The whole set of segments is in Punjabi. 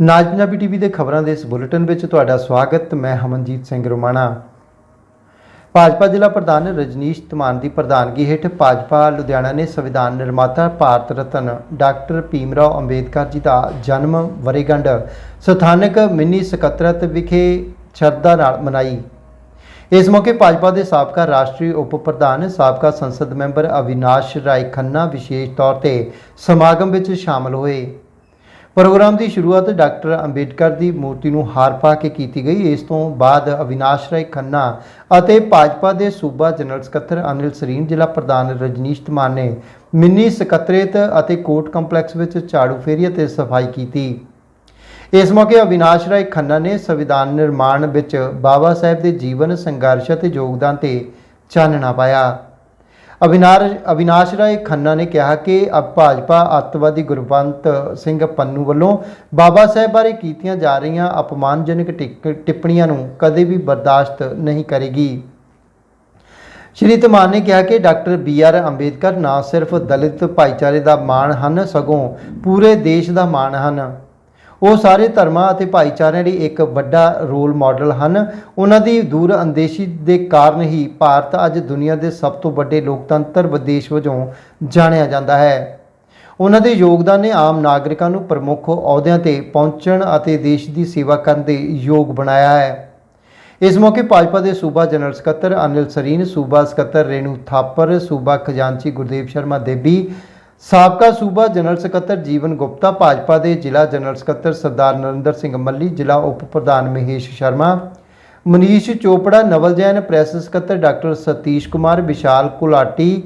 ਨਾਜ ਪੰਜਾਬੀ ਟੀਵੀ ਦੇ ਖਬਰਾਂ ਦੇ ਇਸ ਬੁਲੇਟਿਨ ਵਿੱਚ ਤੁਹਾਡਾ ਸਵਾਗਤ, ਮੈਂ ਹਮਨਜੀਤ ਸਿੰਘ ਰੋਮਾਣਾ। ਭਾਜਪਾ ਜ਼ਿਲ੍ਹਾ ਪ੍ਰਧਾਨ ਰਜਨੀਸ਼ ਧਮਾਨ ਦੀ ਪ੍ਰਧਾਨਗੀ ਹੇਠ ਭਾਜਪਾ ਲੁਧਿਆਣਾ ਨੇ ਸੰਵਿਧਾਨ ਨਿਰਮਾਤਾ ਭਾਰਤ ਰਤਨ ਡਾਕਟਰ ਭੀਮਰਾਓ ਅੰਬੇਦਕਰ ਜੀ ਦਾ ਜਨਮ ਵਰੇਗੰਢ ਸਥਾਨਕ ਮਿੰਨੀ ਸਕੱਤਰਤ ਵਿਖੇ ਸ਼ਰਧਾ ਨਾਲ ਮਨਾਈ। ਇਸ ਮੌਕੇ ਭਾਜਪਾ ਦੇ ਸਾਬਕਾ ਰਾਸ਼ਟਰੀ ਉਪ ਪ੍ਰਧਾਨ, ਸਾਬਕਾ ਸੰਸਦ ਮੈਂਬਰ ਅਵਿਨਾਸ਼ ਰਾਏ ਖੰਨਾ ਵਿਸ਼ੇਸ਼ ਤੌਰ ਤੇ ਸਮਾਗਮ ਵਿੱਚ ਸ਼ਾਮਲ ਹੋਏ। ਪ੍ਰੋਗਰਾਮ ਦੀ ਸ਼ੁਰੂਆਤ ਡਾਕਟਰ ਅੰਬੇਡਕਰ ਦੀ ਮੂਰਤੀ ਨੂੰ ਹਾਰ ਪਾ ਕੇ ਕੀਤੀ ਗਈ। ਇਸ ਤੋਂ ਬਾਅਦ ਅਵਿਨਾਸ਼ ਰਾਏ ਖੰਨਾ ਅਤੇ ਭਾਜਪਾ ਦੇ ਸੂਬਾ ਜਨਰਲ ਸਕੱਤਰ ਅਨਿਲ ਸਰੀਨ, ਜ਼ਿਲ੍ਹਾ ਪ੍ਰਧਾਨ ਰਜਨੀਸ਼ ਧਮਾਨ ਨੇ ਮਿੰਨੀ ਸਕੱਤਰੇਤ ਅਤੇ ਕੋਰਟ ਕੰਪਲੈਕਸ ਵਿੱਚ ਝਾੜੂ ਫੇਰੀ ਅਤੇ ਸਫ਼ਾਈ ਕੀਤੀ। ਇਸ ਮੌਕੇ ਅਵਿਨਾਸ਼ ਰਾਏ ਖੰਨਾ ਨੇ ਸੰਵਿਧਾਨ ਨਿਰਮਾਣ ਵਿੱਚ ਬਾਬਾ ਸਾਹਿਬ ਦੇ ਜੀਵਨ ਸੰਘਰਸ਼ ਅਤੇ ਯੋਗਦਾਨ ਤੇ ਚਾਨਣਾ ਪਾਇਆ। ਅਵਿਨਾਸ਼ ਅਵਿਨਾਸ਼ ਰਾਏ ਖੰਨਾ ਨੇ ਕਿਹਾ ਕਿ ਅਬ ਭਾਜਪਾ ਅੱਤਵਾਦੀ ਗੁਰਵੰਤ ਸਿੰਘ ਪੰਨੂ ਵੱਲੋਂ ਬਾਬਾ ਸਾਹਿਬ ਬਾਰੇ ਕੀਤੀਆਂ ਜਾ ਰਹੀਆਂ ਅਪਮਾਨਜਨਕ ਟਿਕ- ਟਿੱਪਣੀਆਂ ਨੂੰ ਕਦੇ ਵੀ ਬਰਦਾਸ਼ਤ ਨਹੀਂ ਕਰੇਗੀ। ਸ਼੍ਰੀ ਧਮਾਨ ਨੇ ਕਿਹਾ ਕਿ ਡਾਕਟਰ ਬੀ ਆਰ ਅੰਬੇਦਕਰ ਨਾ ਸਿਰਫ ਦਲਿਤ ਭਾਈਚਾਰੇ ਦਾ ਮਾਣ ਹਨ, ਸਗੋਂ ਪੂਰੇ ਦੇਸ਼ ਦਾ ਮਾਣ ਹਨ। ਉਹ ਸਾਰੇ ਧਰਮਾਂ ਅਤੇ ਭਾਈਚਾਰਿਆਂ ਲਈ ਇੱਕ ਵੱਡਾ ਰੋਲ ਮਾਡਲ ਹਨ। ਉਹਨਾਂ ਦੀ ਦੂਰ ਅੰਦੇਸ਼ੀ ਦੇ ਕਾਰਨ ਹੀ ਭਾਰਤ ਅੱਜ ਦੁਨੀਆ ਦੇ ਸਭ ਤੋਂ ਵੱਡੇ ਲੋਕਤੰਤਰ ਵਿਦੇਸ਼ ਵਜੋਂ ਜਾਣਿਆ ਜਾਂਦਾ ਹੈ। ਉਹਨਾਂ ਦੇ ਯੋਗਦਾਨ ਨੇ ਆਮ ਨਾਗਰਿਕਾਂ ਨੂੰ ਪ੍ਰਮੁੱਖ ਅਹੁਦਿਆਂ ਤੇ ਪਹੁੰਚਣ ਅਤੇ ਦੇਸ਼ ਦੀ ਸੇਵਾ ਕਰਨ ਦੇ ਯੋਗ ਬਣਾਇਆ ਹੈ। ਇਸ ਮੌਕੇ ਭਾਜਪਾ ਦੇ ਸੂਬਾ ਜਨਰਲ ਸਕੱਤਰ ਅਨਿਲ ਸਰੀਨ, ਸੂਬਾ ਸਕੱਤਰ ਰੇਣੂ ਥਾਪਰ, ਸੂਬਾ ਖਜ਼ਾਨਚੀ ਗੁਰਦੇਵ ਸ਼ਰਮਾ ਦੇਬੀ ਸਾਬਕਾ ਸੂਬਾ ਜਨਰਲ ਸਕੱਤਰ ਜੀਵਨ ਗੁਪਤਾ, ਭਾਜਪਾ ਦੇ ਜ਼ਿਲ੍ਹਾ ਜਨਰਲ ਸਕੱਤਰ ਸਰਦਾਰ ਨਰਿੰਦਰ ਸਿੰਘ ਮੱਲੀ, ਜ਼ਿਲ੍ਹਾ ਉਪ ਪ੍ਰਧਾਨ ਮਹੇਸ਼ ਸ਼ਰਮਾ, ਮਨੀਸ਼ ਚੋਪੜਾ, ਨਵਲ ਜੈਨ, ਪ੍ਰੈਸ ਸਕੱਤਰ ਡਾਕਟਰ ਸਤੀਸ਼ ਕੁਮਾਰ, ਵਿਸ਼ਾਲ ਕੁਲਾਟੀ,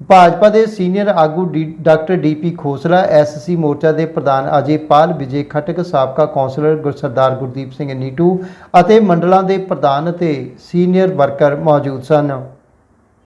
ਭਾਜਪਾ ਦੇ ਸੀਨੀਅਰ ਆਗੂ D- doctor DP Khosla SC ਮੋਰਚਾ ਦੇ ਪ੍ਰਧਾਨ ਅਜੇ ਪਾਲ, ਵਿਜੇ ਖਟਕ, ਸਾਬਕਾ ਕੌਂਸਲਰ ਗੁਰ ਸਰਦਾਰ ਗੁਰਦੀਪ ਸਿੰਘ ਨੀਟੂ ਅਤੇ ਮੰਡਲਾਂ ਦੇ ਪ੍ਰਧਾਨ ਅਤੇ ਸੀਨੀਅਰ ਵਰਕਰ ਮੌਜੂਦ ਸਨ।